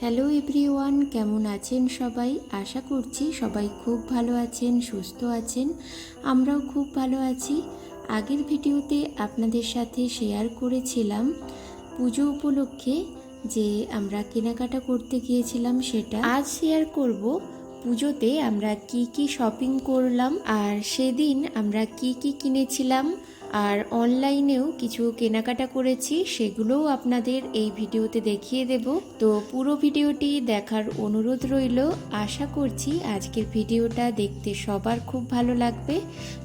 Hello everyone কেমন আছেন সবাই? আশা করছি সবাই খুব ভালো আছেন, সুস্থ আছেন। আমরাও খুব ভালো আছি। আগের ভিডিওতে আপনাদের সাথে শেয়ার করেছিলাম পুজো উপলক্ষে যে আমরা কেনাকাটা করতে গিয়েছিলাম সেটা। আজ শেয়ার করব পুজোতে আমরা কি কি শপিং করলাম আর সেদিন আমরা কি কি কিনেছিলাম আর অনলাইনেও কিছু কেনাকাটা করেছি, সেগুলোও আপনাদের এই ভিডিওতে দেখিয়ে দেব। তো পুরো ভিডিওটি দেখার অনুরোধ রইল। আশা করছি আজকের ভিডিওটা দেখতে সবার খুব ভালো লাগবে।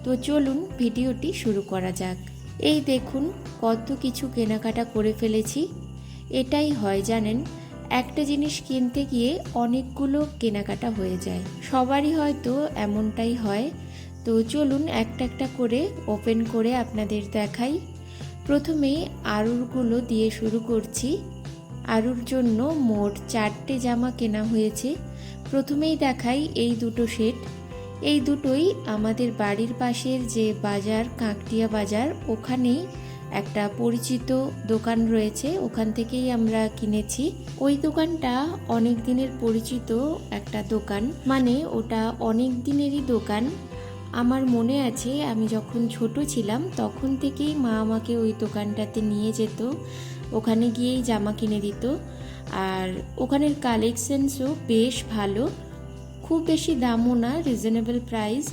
তো চলুন ভিডিওটি শুরু করা যাক। এই দেখুন কত কিছু কেনাকাটা করে ফেলেছি। এটাই হয় জানেন, একটা জিনিস কিনতে গিয়ে অনেকগুলো কেনাকাটা হয়ে যায়। সবারই হয়তো এমনটাই হয় তো চলুন একটা একটা করে ওপেন করে আপনাদের দেখাই। প্রথমে আরুরগুলো দিয়ে শুরু করছি। আরুর জন্য মোট চারটে জামা কেনা হয়েছে। প্রথমেই দেখাই এই দুটো সেট। এই দুটোই আমাদের বাড়ির পাশের যে বাজার, কাঁকটিয়া বাজার, ওখানেই একটা পরিচিত দোকান রয়েছে। ওখান থেকেই আমরা কিনেছি। ওই দোকানটা অনেক দিনের পরিচিত একটা দোকান। মানে ওটা অনেক দিনেরই দোকান। আমার মনে আছে, আমি যখন ছোট ছিলাম, তখন থেকেই মা আমাকে ওই দোকানটাতে নিয়ে যেত। ওখানে গিয়েই জামা কিনে দিত। আর ওখানের কালেকশনসও বেশ ভালো। খুব বেশি দামও না রিজনেবল প্রাইস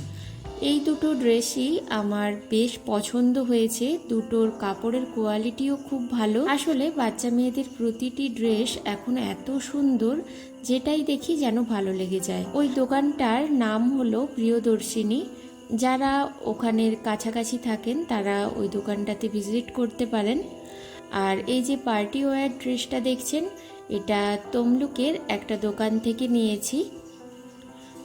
এই দুটো ড্রেসই আমার বেশ পছন্দ হয়েছে। দুটোর কাপড়ের কোয়ালিটিও খুব ভালো। আসলে বাচ্চা মেয়েদের প্রতিটি ড্রেস এখন এত সুন্দর, যেটাই দেখি যেন ভালো লেগে যায়। ওই দোকানটার নাম হলো প্রিয়দর্শিনী। যারা ওখানের কাছাকাছি থাকেন, তারা ওই দোকানটাতে ভিজিট করতে পারেন। আর এই যে পার্টি ওয়্যার ড্রেসটা দেখছেন, এটা তমলুকের একটা দোকান থেকে নিয়েছি।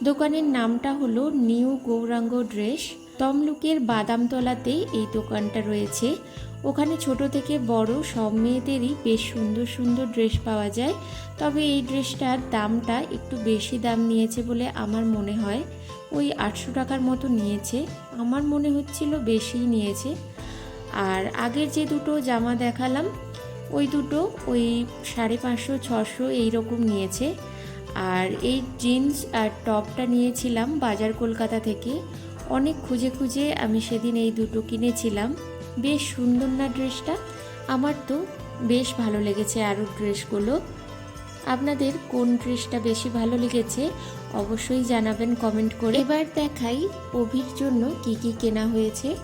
দোকানের নামটা হলো নিউ গৌরাঙ্গ ড্রেস। তমলুকের বাদামতলাতেই এই দোকানটা রয়েছে। ওখানে ছোট থেকে বড় সব মেয়েদেরই বেশ সুন্দর সুন্দর ড্রেস পাওয়া যায়। তবে এই ড্রেসটার দামটা একটু বেশি দাম নিয়েছে বলে আমার মনে হয়। ওই আটশো টাকার মতো নিয়েছে। আমার মনে হচ্ছিল বেশিই নিয়েছে। আর আগের যে দুটো জামা দেখালাম, ওই দুটো ওই সাড়ে পাঁচশো, ছশো এইরকম নিয়েছে। আর এই জিন্স আর টপটা নিয়েছিলাম বাজার কলকাতা থেকে। অনেক খুঁজে খুঁজে আমি সেদিন এই দুটো কিনেছিলাম। বেশ সুন্দর না ড্রেসটা? আমার তো বেশ ভালো লেগেছে আরও ড্রেসগুলো। আপনাদের কোন ড্রেসটা বেশি ভালো লেগেছে অবশ্যই জানাবেন কমেন্ট করে। এবার দেখাই অভির জন্য কি কি কেনা হয়েছে।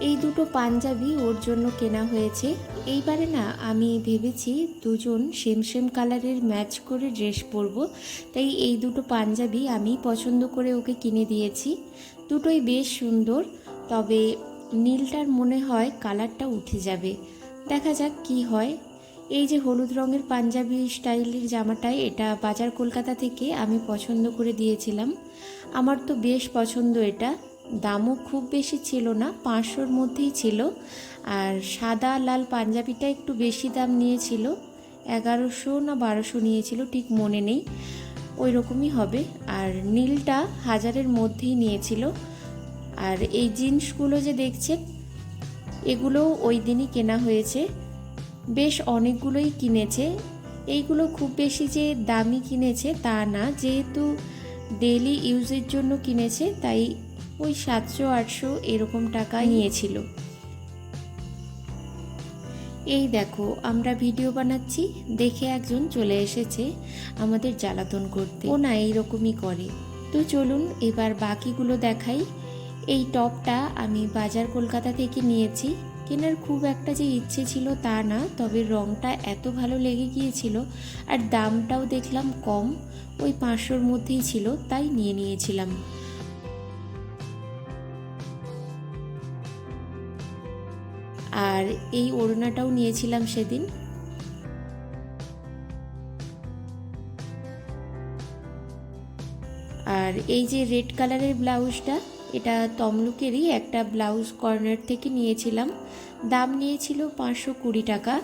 এই দুটো পাঞ্জাবি ওর জন্য কেনা হয়েছে। এইবারে না, আমি ভেবেছি দুজন সেম সেম কালারের ম্যাচ করে ড্রেস পরবো। তাই এই দুটো পাঞ্জাবি আমি পছন্দ করে ওকে কিনে দিয়েছি। দুটোই বেশ সুন্দর, তবে নীলটার মনে হয় কালারটা উঠে যাবে। দেখা যাক কি হয়। এই যে হলুদ রঙের পাঞ্জাবি স্টাইলের জামাটাই, এটা বাজার কলকাতা থেকে আমি পছন্দ করে দিয়েছিলাম। আমার তো বেশ পছন্দ এটা। দামও খুব বেশি ছিল না, পাঁচশোর মধ্যেই ছিল। আর সাদা লাল পাঞ্জাবিটা একটু বেশি দাম নিয়েছিল, এগারোশো না বারোশো নিয়েছিল, ঠিক মনে নেই। ওই রকমই হবে। আর নীলটা হাজারের মধ্যেই নিয়েছিল। আর এই জিন্সগুলো যে দেখছেন এগুলোও ওই দিনই কেনা হয়েছে। বেশ অনেকগুলোই কিনেছে। এইগুলো খুব বেশি যে দামি কিনেছে তা না, যেহেতু ডেলি ইউজের জন্য কিনেছে, তাই ওই সাতশো, আটশো এরকম টাকা নিয়েছিল। এই দেখো, আমরা ভিডিও বানাচ্ছি, দেখে একজন চলে এসেছে আমাদের জ্বালাতন করতে। ও না এইরকমই করে। তো চলুন, এবার বাকিগুলো দেখাই। এই টপটা আমি বাজার কলকাতা থেকে নিয়েছি। কেনার খুব একটা যে ইচ্ছে ছিল তা না, তবে রঙটা এত ভালো লেগে গিয়েছিল আর দামটাও দেখলাম কম, ওই পাঁচশোর মধ্যেই ছিল, তাই নিয়ে নিয়েছিলাম। আর এই ওড়নাটাও নিয়েছিলাম সেদিন। আর এই যে রেড কালারের ব্লাউজটা এটা তমলুকেরই একটা ব্লাউজ কর্নার থেকে নিয়েছিলাম। দাম নিয়েছিল পাঁচশো কুড়ি টাকা।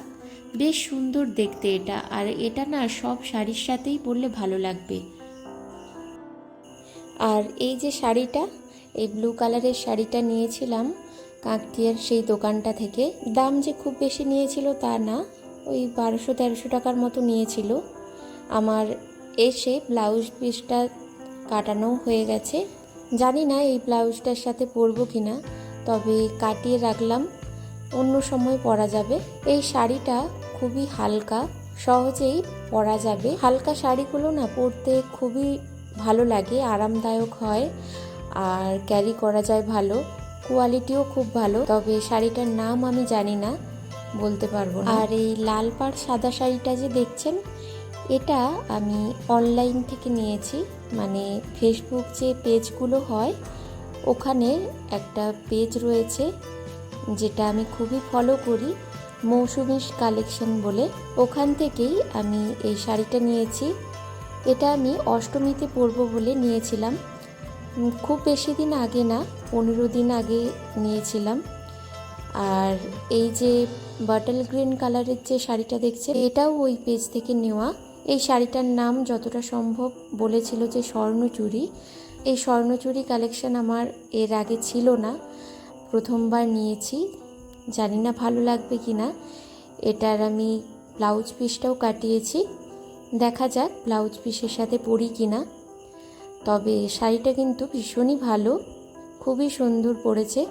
বেশ সুন্দর দেখতে এটা, আর এটা না সব শাড়ির সাথেই পরলে ভালো লাগবে। আর এই যে শাড়িটা, এই ব্লু কালারের শাড়িটা নিয়েছিলাম কাকতিয়ার সেই দোকানটা থেকে। দাম যে খুব বেশি নিয়েছিল তা না, ওই বারোশো তেরোশো টাকার মতো নিয়েছিল। আমার এসে ব্লাউজ পিসটা কাটানো হয়ে গেছে। জানি না এই ব্লাউজটার সাথে পরবো কি না তবে কাটিয়ে রাখলাম, অন্য সময় পরা যাবে। এই শাড়িটা খুবই হালকা, সহজেই পরা যাবে। হালকা শাড়িগুলো না পরতে খুবই ভালো লাগে, আরামদায়ক হয়, আর ক্যারি করা যায় ভালো কোয়ালিটিও খুব ভালো, তবে শাড়িটার নাম আমি জানি না, বলতে পারব আর এই লাল পাড় সাদা শাড়িটা যে দেখছেন এটা আমি অনলাইন থেকে নিয়েছি। মানে ফেসবুক যে পেজগুলো হয়, ওখানে একটা পেজ রয়েছে, যেটা আমি খুবই ফলো করি মৌসুমি কালেকশন বলে। ওখান থেকেই আমি এই শাড়িটা নিয়েছি। এটা আমি অষ্টমীতে পরবো বলে নিয়েছিলাম। খুব বেশি দিন আগে না, পনেরো দিন আগে নিয়েছিলাম। আর এই যে বাটল গ্রিন কালারের যে শাড়িটা দেখছে এটাও ওই পেজ থেকে নেওয়া। এই শাড়িটার নাম যতটা সম্ভব বলেছিল যে স্বর্ণচুরি এই স্বর্ণচুরি কালেকশন আমার এর আগে ছিল না। প্রথমবার নিয়েছি। জানি না ভালো লাগবে কি না এটার আমি ব্লাউজ পিসটাও কাটিয়েছি। দেখা যাক ব্লাউজ পিসের সাথে পরি কি না তবে শাড়িটা কিন্তু ভীষণই ভালো। খুবই সুন্দর পড়েছে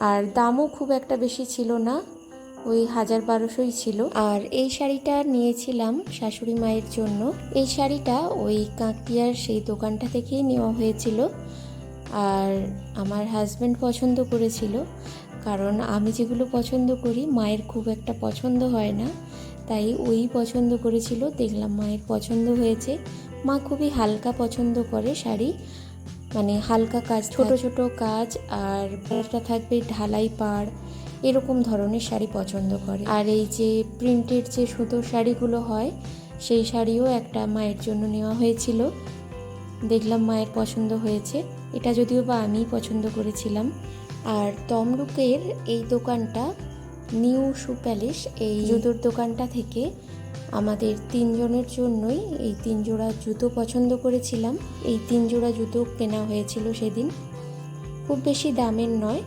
আর দামও খুব একটা বেশি ছিল না। ওই হাজার বারোশোই ছিল। আর এই শাড়িটা নিয়েছিলাম শাশুড়ি মায়ের জন্য। এই শাড়িটা ওই কাঁকটিয়ার সেই দোকানটা থেকেই নেওয়া হয়েছিল। আর আমার হাজব্যান্ড পছন্দ করেছিল। কারণ আমি যেগুলো পছন্দ করি মায়ের খুব একটা পছন্দ হয় না। তাই ওই পছন্দ করেছিল। দেখলাম মায়ের পছন্দ হয়েছে। মা খুবই হালকা পছন্দ করে শাড়ি। মানে হালকা কাজ ছোট ছোট কাজ আর পাড়টা থাকবে ঢালাই পাড়। এরকম ধরনের শাড়ি পছন্দ করে। আর এই যে প্রিন্টেড যে সুতোর শাড়িগুলো হয়, সেই শাড়িও একটা মায়ের জন্য নেওয়া হয়েছিল। দেখলাম মায়ের পছন্দ হয়েছে। এটা যদিও বা আমিই পছন্দ করেছিলাম। আর তমলুকের এই দোকানটা, নিউ শু প্যালেস, এই জুতোর দোকানটা থেকে আমাদের তিনজনের জন্যই এই তিন জোড়া জুতো পছন্দ করেছিলাম। এই তিন জোড়া জুতো কেনা হয়েছিল সেদিন। খুব বেশি দামের নয়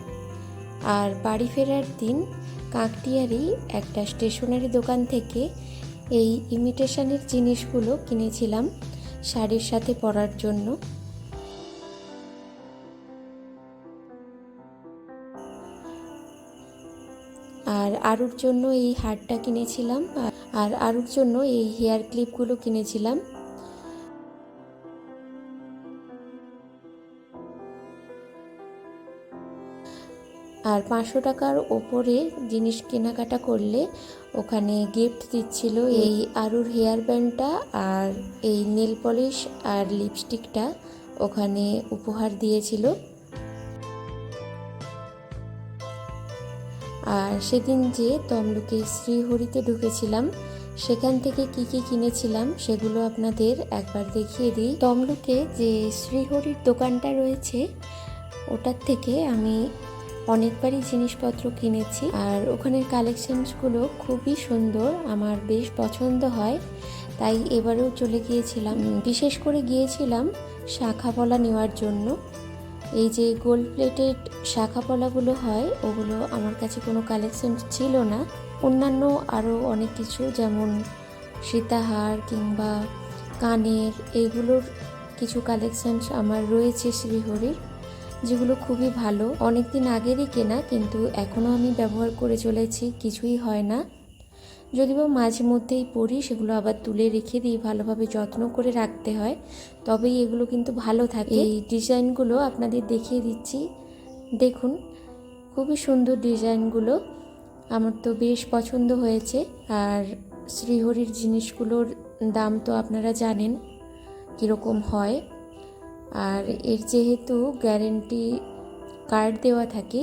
আর বাড়ি ফেরার দিন কাকটিয়ারি একটা স্টেশনারি দোকান থেকে এই ইমিটেশনের জিনিসগুলো কিনেছিলাম শাড়ির সাথে পরার জন্য। আর আরুর জন্য এই হারটা কিনেছিলাম আর- আর আরুর জন্য এই হেয়ার ক্লিপগুলো কিনেছিলাম। আর পাঁচশো টাকার ওপরে জিনিস কেনাকাটা করলে ওখানে গিফট দিচ্ছিল এই আরুর হেয়ার ব্যান্ডটা আর এই নেল পলিশ আর লিপস্টিকটা ওখানে উপহার দিয়েছিল। আর সেদিন যে তমলুকে শ্রীহরিতে ঢুকেছিলাম সেখান থেকে কি কি কিনেছিলাম সেগুলো আপনাদের একবার দেখিয়ে দিই। তমলুকে যে শ্রীহরির দোকানটা রয়েছে ওটার থেকে আমি অনেকবারই জিনিসপত্র কিনেছি আর ওখানের কালেকশনসগুলো খুবই সুন্দর, আমার বেশ পছন্দ হয়। তাই এবারেও চলে গিয়েছিলাম বিশেষ করে গিয়েছিলাম শাখা পলা নেওয়ার জন্য। এই যে গোল্ড প্লেটেড শাখা পলাগুলো হয়, ওগুলো আমার কাছে কোনো কালেকশন ছিল না। অন্যান্য আরও অনেক কিছু, যেমন সীতাহার কিংবা কানের, এইগুলোর কিছু কালেকশনস আমার রয়েছে শ্রীহরির। যেগুলো খুবই ভালো। অনেক দিন আগেরই কেনা, কিন্তু এখনও আমি ব্যবহার করে চলেছি, কিছুই হয় না। যদি বা মাঝে মধ্যেই পরি, সেগুলো আবার তুলে রেখে দিই, ভালোভাবে যত্ন করে রাখতে হয়। তবেই এগুলো কিন্তু ভালো থাকে। এই ডিজাইনগুলো আপনাদের দেখিয়ে দিচ্ছি। দেখুন, খুবই সুন্দর ডিজাইনগুলো। আমার তো বেশ পছন্দ হয়েছে। আর শ্রীহরির জিনিসগুলোর দাম তো আপনারা জানেন, কীরকম হয়। আর এর যেহেতু গ্যারেন্টি কার্ড দেওয়া থাকে,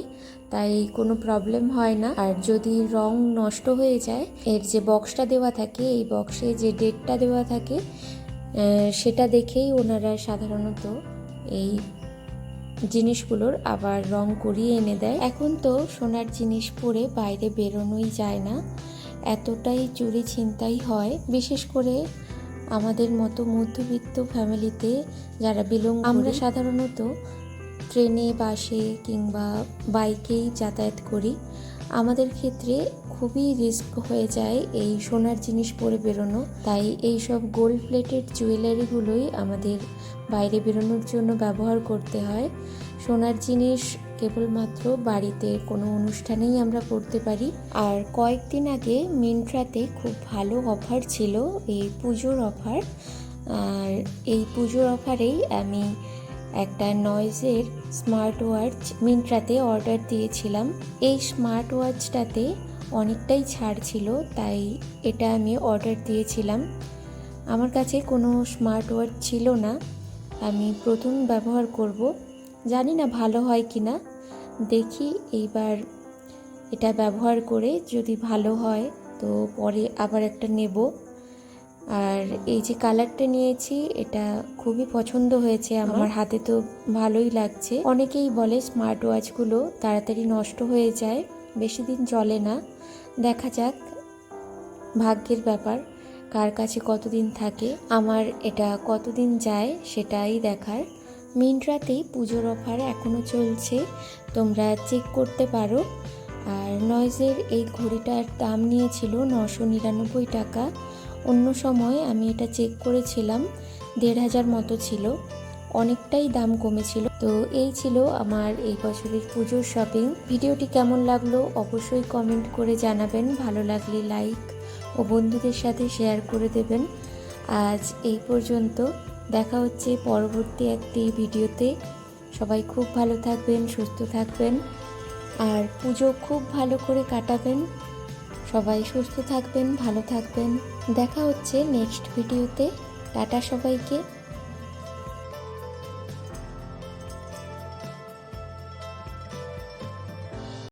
তাই কোনো প্রবলেম হয় না। আর যদি রং নষ্ট হয়ে যায়, এর যে বক্সটা দেওয়া থাকে, এই বক্সে যে ডেটটা দেওয়া থাকে সেটা দেখেই ওনারা সাধারণত এই জিনিসগুলোর আবার রং করিয়ে এনে দেয়। এখন তো সোনার জিনিস পরে বাইরে বেরোনোই যায় না, এতটাই চুরি ছিনতাই হয়। বিশেষ করে আমাদের মতো মধ্যবিত্ত ফ্যামিলিতে যারা বিলং আমরা সাধারণত ট্রেনে, বাসে কিংবা বাইকেই যাতায়াত করি। আমাদের ক্ষেত্রে খুবই রিস্ক হয়ে যায় এই সোনার জিনিস পরে বেরোনো। তাই এই সব গোল্ড প্লেটেড জুয়েলারিগুলোই আমাদের বাইরে বেরোনোর জন্য ব্যবহার করতে হয়। সোনার জিনিস কেবলমাত্র বাড়িতে কোনো অনুষ্ঠানেই আমরা পড়তে পারি। আর কয়েকদিন আগে মিন্ট্রাতে খুব ভালো অফার ছিল এই পুজোর অফার। আর এই পুজোর অফারেই আমি একটা নয়েজের স্মার্ট ওয়াচ মিন্ট্রাতে অর্ডার দিয়েছিলাম। এই স্মার্ট ওয়াচটাতে অনেকটাই ছাড় ছিল, তাই এটা আমি অর্ডার দিয়েছিলাম। আমার কাছে কোনো স্মার্ট ওয়াচ ছিল না। আমি প্রথম ব্যবহার করব। জানি না ভালো হয় কি না দেখি এইবার এটা ব্যবহার করে যদি ভালো হয়, তো পরে আবার একটা নেব। আর এই যে কালারটা নিয়েছি, এটা খুবই পছন্দ হয়েছে আমার। হাতে তো ভালোই লাগছে। অনেকেই বলে স্মার্ট ওয়াচগুলো তাড়াতাড়ি নষ্ট হয়ে যায়, বেশি দিন চলে না। দেখা যাক ভাগ্যের ব্যাপার, কার কাছে কতদিন থাকে। আমার এটা কতদিন যায় সেটাই দেখার। মিন্ট্রাতেই পুজোর অফার এখনও চলছে। তোমরা চেক করতে পারো। আর নয়েজের এই ঘড়িটার দাম নিয়েছিল নশো নিরানব্বই টাকা। অন্য সময় আমি এটা চেক করেছিলাম, দেড় হাজার মতো ছিল। অনেকটাই দাম কমেছিল। তো এই ছিল আমার এই বছরের পুজোর শপিং ভিডিওটি কেমন লাগল অবশ্যই কমেন্ট করে জানাবেন। ভালো লাগলে লাইক ও বন্ধুদের সাথে শেয়ার করে দেবেন। আজ এই পর্যন্ত। দেখা হচ্ছে পরবর্তী একটি ভিডিওতে। সবাই খুব ভালো থাকবেন, সুস্থ থাকবেন আর পুজো খুব ভালো করে কাটাবেন। সবাই সুস্থ থাকবেন, ভালো থাকবেন। দেখা হচ্ছে নেক্সট ভিডিওতে। টাটা সবাইকে।